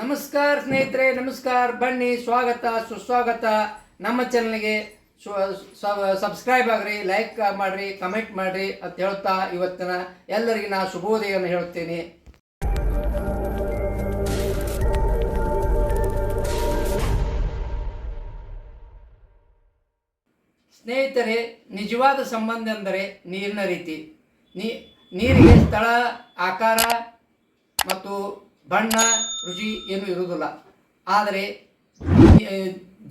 ನಮಸ್ಕಾರ ಸ್ನೇಹಿತರೆ, ನಮಸ್ಕಾರ. ಬನ್ನಿ, ಸ್ವಾಗತ, ಸುಸ್ವಾಗತ. ನಮ್ಮ ಚಾನಲ್ಗೆ ಸಬ್ಸ್ಕ್ರೈಬ್ ಆಗ್ರಿ ಲೈಕ್ ಮಾಡ್ರಿ ಕಮೆಂಟ್ ಮಾಡ್ರಿ ಅಂತ ಹೇಳ್ತಾ ಇವತ್ತಿನ ಎಲ್ಲರಿಗೂ ನಾ ಶುಭೋದಯವನ್ನು ಹೇಳುತ್ತೇನೆ. ಸ್ನೇಹಿತರೆ, ನಿಜವಾದ ಸಂಬಂಧ ಎಂದರೆ ನೀರಿನ ರೀತಿ. ನೀರಿಗೆ ಸ್ಥಳ, ಆಕಾರ ಮತ್ತು ಬಣ್ಣ, ರುಚಿ ಏನೂ ಇರುವುದಿಲ್ಲ. ಆದರೆ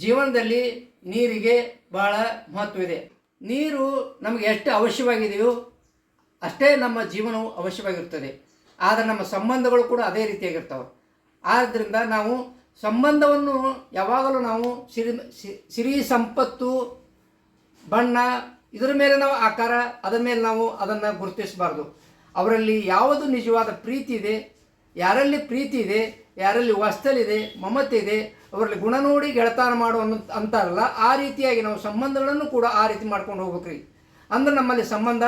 ಜೀವನದಲ್ಲಿ ನೀರಿಗೆ ಬಹಳ ಮಹತ್ವವಿದೆ ನೀರು ನಮಗೆ ಎಷ್ಟು ಅವಶ್ಯವಾಗಿದೆಯೋ ಅಷ್ಟೇ ನಮ್ಮ ಜೀವನವು ಅವಶ್ಯವಾಗಿರ್ತದೆ ಆದರೆ ನಮ್ಮ ಸಂಬಂಧಗಳು ಕೂಡ ಅದೇ ರೀತಿಯಾಗಿರ್ತವೆ. ಆದ್ದರಿಂದ ನಾವು ಸಂಬಂಧವನ್ನು ಯಾವಾಗಲೂ ನಾವು ಸಿರಿ ಸಿರಿ ಸಂಪತ್ತು, ಬಣ್ಣ, ಇದರ ಮೇಲೆ ನಾವು ಆಕಾರ, ಅದರ ಮೇಲೆ ನಾವು ಅದನ್ನು ಗುರುತಿಸಬಾರ್ದು. ಅವರಲ್ಲಿ ಯಾವುದು ನಿಜವಾದ ಪ್ರೀತಿ ಇದೆ ಯಾರಲ್ಲಿ ಪ್ರೀತಿ ಇದೆ, ಯಾರಲ್ಲಿ ವಾಸ್ತಲಿದೆ ಮಮತೆ ಇದೆ ಅವರಲ್ಲಿ ಗುಣ ನೋಡಿ ಗೆಳತಾನ ಮಾಡು ಅಂತಾರಲ್ಲ, ಆ ರೀತಿಯಾಗಿ ನಾವು ಸಂಬಂಧಗಳನ್ನು ಕೂಡ ಆ ರೀತಿ ಮಾಡ್ಕೊಂಡು ಹೋಗ್ಬೇಕ್ರಿ. ಅಂದ್ರೆ ನಮ್ಮಲ್ಲಿ ಸಂಬಂಧ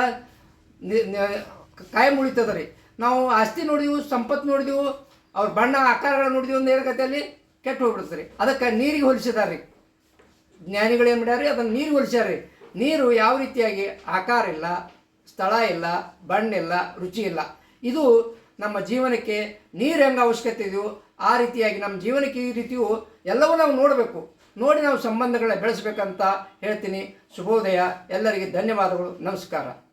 ಕಾಯಂ ಉಳಿತದ ರೀ ನಾವು ಆಸ್ತಿ ನೋಡಿದೆವು, ಸಂಪತ್ತು ನೋಡಿದೆವು, ಅವ್ರ ಬಣ್ಣ ಆಕಾರಗಳು ನೋಡಿದೆವು ಒಂದು ಏನಾಗತ್ತೆ ಕೆಟ್ಟು ಹೋಗ್ಬಿಡ್ತಾರೆ ಅದಕ್ಕೆ ನೀರಿಗೆ ಹೋಲಿಸಿದಾರೆ ರೀ ಜ್ಞಾನಿಗಳು ಏನು ಮಾಡ್ಯಾರ ಅದನ್ನು ನೀರು ಹೋಲಿಸ್ಯಾರ ನೀರು ಯಾವ ರೀತಿಯಾಗಿ ಆಕಾರ ಇಲ್ಲ, ಸ್ಥಳ ಇಲ್ಲ, ಬಣ್ಣ ಇಲ್ಲ, ರುಚಿ ಇಲ್ಲ. ಇದು ನಮ್ಮ ಜೀವನಕ್ಕೆ ನೀರು ಹೆಂಗೆ ಅವಶ್ಯಕತೆ ಇದೆಯೋ ಆ ರೀತಿಯಾಗಿ ನಮ್ಮ ಜೀವನಕ್ಕೆ ಈ ರೀತಿಯು ಎಲ್ಲವೂ ನಾವು ನೋಡಬೇಕು. ನೋಡಿ ನಾವು ಸಂಬಂಧಗಳನ್ನ ಬೆಳೆಸಬೇಕಂತ ಹೇಳ್ತೀನಿ. ಶುಭೋದಯ. ಎಲ್ಲರಿಗೆ ಧನ್ಯವಾದಗಳು. ನಮಸ್ಕಾರ.